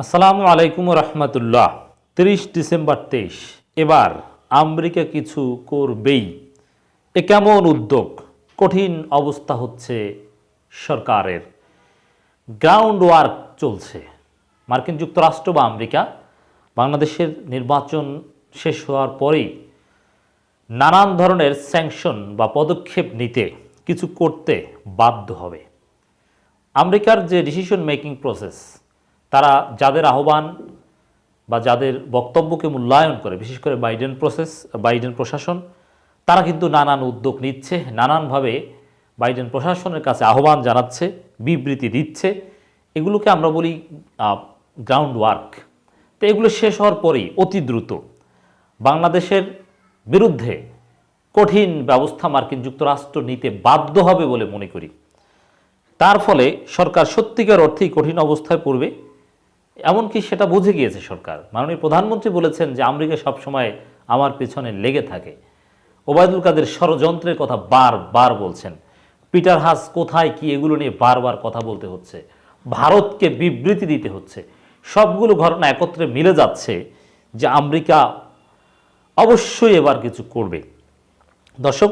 আসসালামু আলাইকুম রহমতুল্লাহ। তিরিশ ডিসেম্বর তেইশ। এবার আমেরিকা কিছু করবেই। এ কেমন উদ্যোগ? কঠিন অবস্থা হচ্ছে সরকারের। গ্রাউন্ড ওয়ার্ক চলছে। মার্কিন যুক্তরাষ্ট্র বা আমেরিকা বাংলাদেশের নির্বাচন শেষ হওয়ার পরেই নানান ধরনের স্যাংশন বা পদক্ষেপ নিতে কিছু করতে বাধ্য হবে। আমেরিকার যে ডিসিশন মেকিং প্রসেস তারা যাদের আহ্বান বা যাদের বক্তব্যকে মূল্যায়ন করে, বিশেষ করে বাইডেন প্রসেস বাইডেন প্রশাসন, তারা কিন্তু নানান উদ্যোগ নিচ্ছে, নানানভাবে বাইডেন প্রশাসনের কাছে আহ্বান জানাচ্ছে, বিবৃতি দিচ্ছে। এগুলোকে আমরা বলি গ্রাউন্ড ওয়ার্ক তো এগুলো শেষ হওয়ার পরেই অতি দ্রুত বাংলাদেশের বিরুদ্ধে কঠিন ব্যবস্থা মার্কিন যুক্তরাষ্ট্র নিতে বাধ্য হবে বলে মনে করি। তার ফলে সরকার সত্যিকার অর্থেই কঠিন অবস্থায় পড়বে। এমনকি সেটা বুঝে গিয়েছে সরকার। মাননীয় প্রধানমন্ত্রী বলেছেন যে আমেরিকা সবসময় আমার পেছনে লেগে থাকে। ওবায়দুল কাদের ষড়যন্ত্রের কথা বারবার বলছেন। পিটার হাস কোথায়, কি, এগুলো নিয়ে বারবার কথা বলতে হচ্ছে। ভারতকে বিবৃতি দিতে হচ্ছে। সবগুলো ঘটনা একত্রে মিলে যাচ্ছে যে আমেরিকা অবশ্যই এবার কিছু করবে। দর্শক,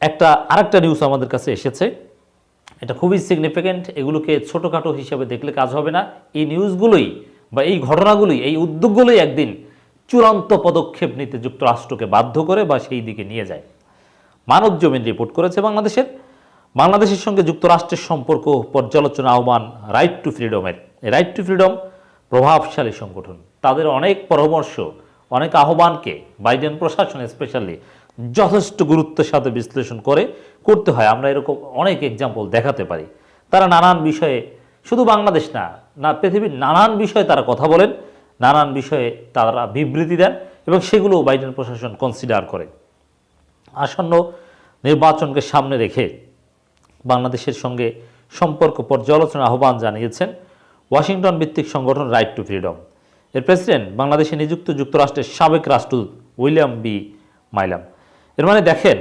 একটা, আরেকটা নিউজ আমাদের কাছে এসেছে। এটা খুবই সিগনিফিক্যান্ট এগুলোকে ছোটোখাটো হিসাবে দেখলে কাজ হবে না। এই নিউজগুলোই বা এই ঘটনাগুলোই, এই উদ্যোগগুলোই একদিন চূড়ান্ত পদক্ষেপ নিতে যুক্তরাষ্ট্রকে বাধ্য করে বা সেই দিকে নিয়ে যায়। মানব জমিন রিপোর্ট করেছে বাংলাদেশের। বাংলাদেশের সঙ্গে যুক্তরাষ্ট্রের সম্পর্ক পর্যালোচনা আহ্বান রাইট টু ফ্রিডমের রাইট টু ফ্রিডম প্রভাবশালী সংগঠন। তাদের অনেক পরামর্শ, অনেক আহ্বানকে বাইডেন প্রশাসন স্পেশালি যথেষ্ট গুরুত্বের সাথে বিশ্লেষণ করে করতে হয়। আমরা এরকম অনেক এক্সাম্পল দেখাতে পারি। তারা নানান বিষয়ে, শুধু বাংলাদেশ না না, পৃথিবীর নানান বিষয়ে তারা কথা বলেন, নানান বিষয়ে তারা বিবৃতি দেন এবং সেগুলো বাইডেন প্রশাসন কনসিডার করে। আসন্ন নির্বাচনকে সামনে রেখে বাংলাদেশের সঙ্গে সম্পর্ক পর্যালোচনা আহ্বান জানিয়েছেন ওয়াশিংটন ভিত্তিক সংগঠন রাইট টু ফ্রিডম এর প্রেসিডেন্ট বাংলাদেশে নিযুক্ত যুক্তরাষ্ট্রের সাবেক রাষ্ট্রদূত উইলিয়াম বি. মাইলাম। এর মানে দেখেন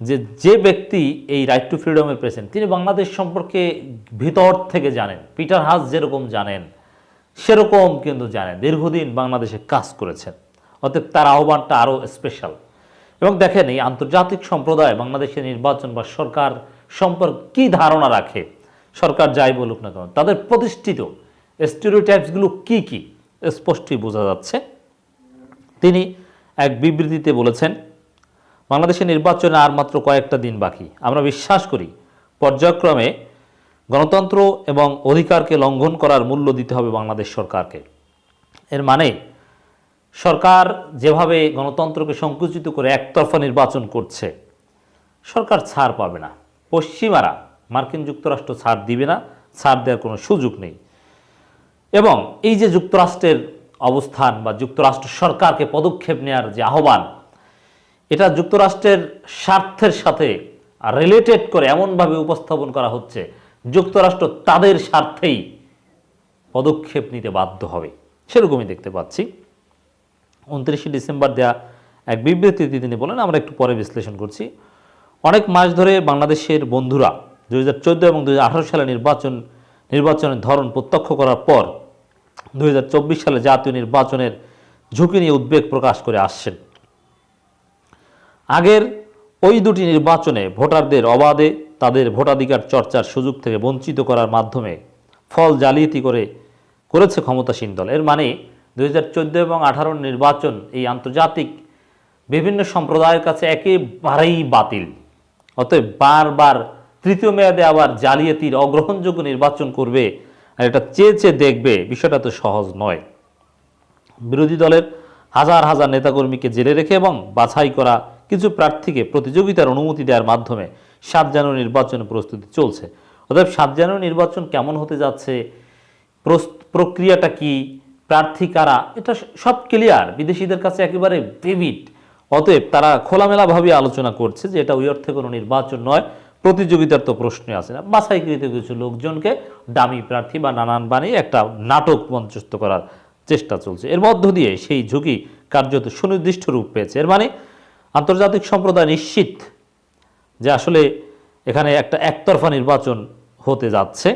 যে যে ব্যক্তি এই রাইট টু ফ্রিডমের প্রেসিডেন্ট তিনি বাংলাদেশ সম্পর্কে ভিতর থেকে জানেন পিটার হাস যেরকম জানেন, সেরকম কিন্তু জানেন, দীর্ঘদিন বাংলাদেশে কাজ করেছেন, অতএব তার আহ্বানটা আরও স্পেশাল এবং দেখেন এই আন্তর্জাতিক সম্প্রদায় বাংলাদেশের নির্বাচন বা সরকার সম্পর্কে কী ধারণা রাখে, সরকার যাই বলুক না কেন, তাদের প্রতিষ্ঠিত স্টিরিওটাইপসগুলো কি কি, স্পষ্টই বোঝা যাচ্ছে। তিনি এক বিবৃতিতে বলেছেন বাংলাদেশের নির্বাচনে আর মাত্র কয়েকটা দিন বাকি। আমরা বিশ্বাস করি, পর্যায়ক্রমে গণতন্ত্র এবং অধিকারকে লঙ্ঘন করার মূল্য দিতে হবে বাংলাদেশ সরকারকে। এর মানে সরকার যেভাবে গণতন্ত্রকে সংকুচিত করে একতরফা নির্বাচন করছে, সরকার ছাড় পাবে না। পশ্চিমারা মার্কিন যুক্তরাষ্ট্র ছাড় দিবে না, ছাড় দেওয়ার কোনো সুযোগ নেই। এবং এই যে যুক্তরাষ্ট্রের অবস্থান বা যুক্তরাষ্ট্র সরকারকে পদক্ষেপ নেওয়ার যে আহ্বান এটা যুক্তরাষ্ট্রের স্বার্থের সাথে রিলেটেড করে এমনভাবে উপস্থাপন করা হচ্ছে, যুক্তরাষ্ট্র তাদের স্বার্থেই পদক্ষেপ নিতে বাধ্য হবে। সেরকমই দেখতে পাচ্ছি। উনত্রিশে ডিসেম্বর দেয়া এক বিবৃতিতে তিনি বলেন, আমরা একটু পরে বিশ্লেষণ করছি। অনেক মাস ধরে বাংলাদেশের বন্ধুরা দু হাজার চোদ্দ এবং দু হাজার আঠারো সালে নির্বাচন, নির্বাচনের ধরন প্রত্যক্ষ করার পর দু হাজার চব্বিশ সালে জাতীয় নির্বাচনের ঝুঁকি নিয়ে উদ্বেগ প্রকাশ করে আসছেন। আগের ওই দুটি নির্বাচনে ভোটারদের অবাধে তাদের ভোটাধিকার চর্চার সুযোগ থেকে বঞ্চিত করার মাধ্যমে ফল জালিয়াতি করে করেছে ক্ষমতাসীন দল। এর মানে দুই হাজার চোদ্দ এবং আঠারোর নির্বাচন এই আন্তর্জাতিক বিভিন্ন সম্প্রদায়ের কাছে একেবারেই বাতিল। অতএব বারবার তৃতীয় মেয়াদে আবার জালিয়াতির অগ্রহণযোগ্য নির্বাচন করবে আর এটা চেয়ে চেয়ে দেখবে বিষয়টা তো সহজ নয়। বিরোধী দলের হাজার হাজার নেতাকর্মীকে জেলে রেখে এবং বাছাই করা কিছু প্রার্থীকে প্রতিযোগিতার অনুমতি দেওয়ার মাধ্যমে সাত জানুয়ারি নির্বাচনের প্রস্তুতি চলছে। অতএব সাত জানুয়ারি নির্বাচন কেমন হতে যাচ্ছে প্রক্রিয়াটা কি, প্রার্থী কারা, এটা সব ক্লিয়ার বিদেশিদের কাছে একেবারে ভিভিড অতএব তারা খোলামেলাভাবে আলোচনা করছে যে এটা ওই অর্থে কোনো নির্বাচন নয়। প্রতিযোগিতার তো প্রশ্নই আছে না। বাছাইকৃত কিছু লোকজনকে দামি প্রার্থী বা নানান বানিয়ে একটা নাটক মঞ্চস্থ করার চেষ্টা চলছে। এর মধ্য দিয়ে সেই ঝুঁকি কার্যত সুনির্দিষ্ট রূপ পেয়েছে। এর মানে আন্তর্জাতিক সম্প্রদায় নিশ্চিত যে আসলে এখানে একটা একতরফা নির্বাচন হতে যাচ্ছে।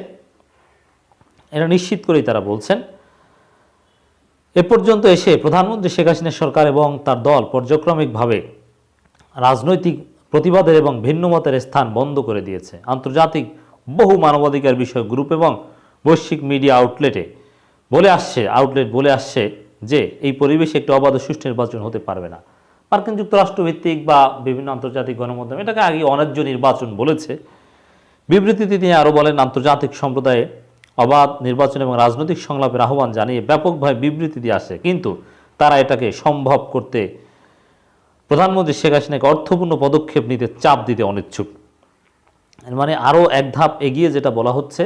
এটা নিশ্চিত করেই তারা বলছেন। এ পর্যন্ত এসে প্রধানমন্ত্রী শেখ হাসিনা সরকার এবং তার দল পর্যক্রমিকভাবে রাজনৈতিক প্রতিবাদের এবং ভিন্ন মতের স্থান বন্ধ করে দিয়েছে। আন্তর্জাতিক বহু মানবাধিকার বিষয় গ্রুপ এবং বৈশ্বিক মিডিয়া আউটলেটে বলে আসছে, আউটলেট বলে আসছে যে এই পরিবেশে একটি অবাধ সুষ্ঠু নির্বাচন হতে পারবে না। মার্কিন যুক্তরাষ্ট্র ভিত্তিক বা বিভিন্ন আন্তর্জাতিক গণমাধ্যম এটাকে আগে অন্যায্য নির্বাচন বলেছে। বিবৃতিতে তিনি আরও বলেন, আন্তর্জাতিক সম্প্রদায়ে অবাধ নির্বাচন এবং রাজনৈতিক সংলাপের আহ্বান জানিয়ে ব্যাপকভাবে বিবৃতি দিয়ে আসে। কিন্তু তারা এটাকে সম্ভব করতে প্রধানমন্ত্রী শেখ হাসিনাকে অর্থপূর্ণ পদক্ষেপ নিতে চাপ দিতে অনিচ্ছুক। মানে আরও এক ধাপ এগিয়ে যেটা বলা হচ্ছে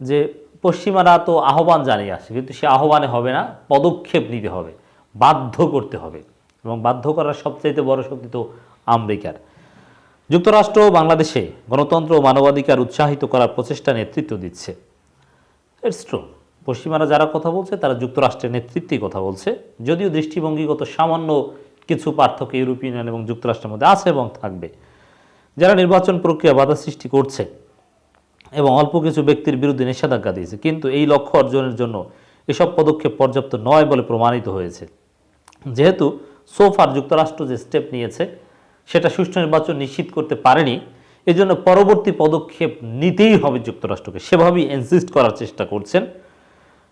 যে পশ্চিমারা তো আহ্বান জানিয়ে আসে, কিন্তু সে আহ্বানে হবে না, পদক্ষেপ নিতে হবে, বাধ্য করতে হবে। এবং বাধ্য করার সবচাইতে বড় শক্তি তো আমেরিকার। যুক্তরাষ্ট্র বাংলাদেশে গণতন্ত্র ও মানবাধিকার উৎসাহিত করার প্রচেষ্টা নেতৃত্ব দিচ্ছে। পশ্চিমারা যারা কথা বলছে, তারা যুক্তরাষ্ট্রের নেতৃত্বেই কথা বলছে। যদিও দৃষ্টিভঙ্গিগত সামান্য কিছু পার্থক্য ইউরোপিয়ান ইউনিয়ন এবং যুক্তরাষ্ট্রের মধ্যে আছে এবং থাকবে। যারা নির্বাচন প্রক্রিয়া বাধা সৃষ্টি করছে এবং অল্প কিছু ব্যক্তির বিরুদ্ধে নিষেধাজ্ঞা দিয়েছে, কিন্তু এই লক্ষ্য অর্জনের জন্য এসব পদক্ষেপ পর্যাপ্ত নয় বলে প্রমাণিত হয়েছে। যেহেতু সোফার যুক্তরাষ্ট্র যে স্টেপ নিয়েছে, সেটা সুষ্ঠু নির্বাচন নিশ্চিত করতে পারেনি। এজন্য পরবর্তী পদক্ষেপ নিতেই হবে যুক্তরাষ্ট্রকে। সেভাবেই এনসিস্ট করার চেষ্টা করছেন।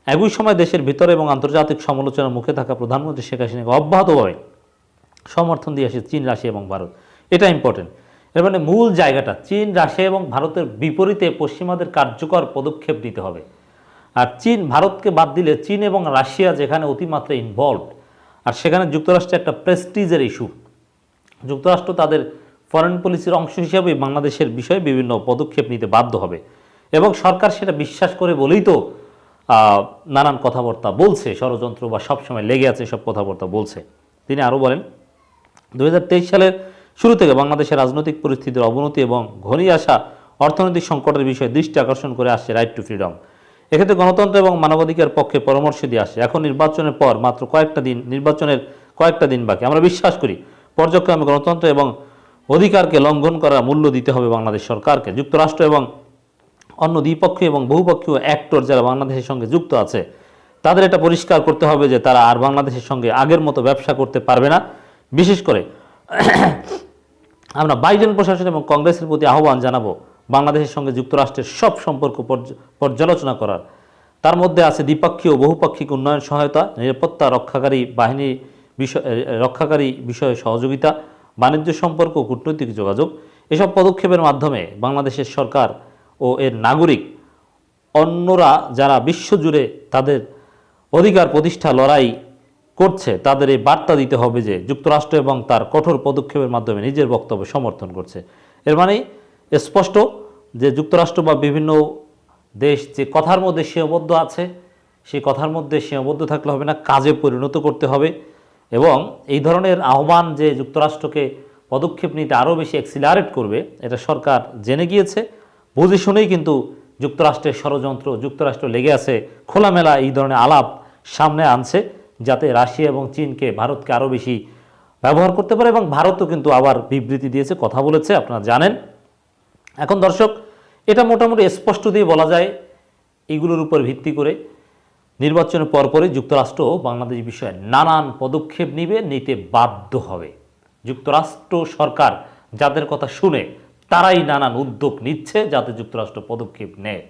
একই সময় দেশের ভিতরে এবং আন্তর্জাতিক সমালোচনার মুখে থাকা প্রধানমন্ত্রী শেখ হাসিনাকে অব্যাহতভাবে সমর্থন দিয়ে আসে চীন, রাশিয়া এবং ভারত। এটা ইম্পর্টেন্ট এর মানে মূল জায়গাটা চীন, রাশিয়া এবং ভারতের বিপরীতে পশ্চিমাদের কার্যকর পদক্ষেপ নিতে হবে। আর চীন, ভারতকে বাদ দিলে চীন এবং রাশিয়া যেখানে অতিমাত্রা ইনভলভ আর সেখানে যুক্তরাষ্ট্রের একটা প্রেস্টিজের ইস্যু যুক্তরাষ্ট্র তাদের ফরেন পলিসির অংশ হিসাবে বাংলাদেশের বিষয়ে বিভিন্ন পদক্ষেপ নিতে বাধ্য হবে এবং সরকার সেটা বিশ্বাস করে বলেই তো নানান কথাবার্তা বলছে, ষড়যন্ত্র বা সবসময় লেগে আছে সব কথাবার্তা বলছে। তিনি আরও বলেন দু হাজার তেইশ সালের শুরু থেকে বাংলাদেশের রাজনৈতিক পরিস্থিতির অবনতি এবং ঘনিয়ে আসা অর্থনৈতিক সংকটের বিষয়ে দৃষ্টি আকর্ষণ করে আসছে রাইট টু ফ্রিডম এক্ষেত্রে গণতন্ত্র এবং মানবাধিকার পক্ষে পরামর্শ দিয়ে আসে। এখন নির্বাচনের পর মাত্র কয়েকটা দিন, নির্বাচনের কয়েকটা দিন বাকি। আমরা বিশ্বাস করি, পর্যায়ক্রমে গণতন্ত্র এবং অধিকারকে লঙ্ঘন করার মূল্য দিতে হবে বাংলাদেশ সরকারকে। যুক্তরাষ্ট্র এবং অন্য দ্বিপক্ষীয় এবং বহুপক্ষীয় অ্যাক্টর যারা বাংলাদেশের সঙ্গে যুক্ত আছে, তাদের এটা পরিষ্কার করতে হবে যে তারা আর বাংলাদেশের সঙ্গে আগের মতো ব্যবসা করতে পারবে না। বিশেষ করে আমরা বাইডেন প্রশাসন এবং কংগ্রেসের প্রতি আহ্বান জানাব বাংলাদেশের সঙ্গে যুক্তরাষ্ট্রের সব সম্পর্ক পর্য- পর্যালোচনা করার। তার মধ্যে আছে দ্বিপাক্ষীয় বহুপাক্ষিক উন্নয়ন সহায়তা, নিরাপত্তা, রক্ষাকারী বাহিনী বিষয় রক্ষাকারী বিষয়ে সহযোগিতা, বাণিজ্য সম্পর্ক কূটনৈতিক যোগাযোগ। এসব পদক্ষেপের মাধ্যমে বাংলাদেশের সরকার ও এর নাগরিক, অন্যরা যারা বিশ্বজুড়ে তাদের অধিকার প্রতিষ্ঠা লড়াই করছে, তাদের এই বার্তা দিতে হবে যে যুক্তরাষ্ট্র এবং তার কঠোর পদক্ষেপের মাধ্যমে নিজের বক্তব্য সমর্থন করছে। এর মানে স্পষ্ট যে যুক্তরাষ্ট্র বা বিভিন্ন দেশ যে কথার মধ্যে সীমাবদ্ধ আছে, সেই কথার মধ্যে সীমাবদ্ধ থাকলে হবে না, কাজে পরিণত করতে হবে এবং এই ধরনের আহ্বান যে যুক্তরাষ্ট্রকে পদক্ষেপ নিতে আরও বেশি অ্যাক্সিলারেট করবে, এটা সরকার জেনে গিয়েছে। বুঝে শুনেই কিন্তু যুক্তরাষ্ট্রের ষড়যন্ত্র, যুক্তরাষ্ট্র লেগে আছে, খোলামেলা এই ধরনের আলাপ সামনে আনছে, যাতে রাশিয়া এবং চীনকে ভারতকে আরও বেশি ব্যবহার করতে পারে এবং ভারতও কিন্তু আবার বিবৃতি দিয়েছে, কথা বলেছে, আপনারা জানেন। এখন দর্শক, এটা মোটামুটি স্পষ্ট দিয়ে বলা যায়, এগুলোর উপর ভিত্তি করে নির্বাচনের পরপরই যুক্তরাষ্ট্র বাংলাদেশ বিষয়ে নানান পদক্ষেপ নিবে, নিতে বাধ্য হবে। যুক্তরাষ্ট্র সরকার যাদের কথা শুনে তারাই নানান উদ্যোগ নিচ্ছে যাতে যুক্তরাষ্ট্র পদক্ষেপ নেয়।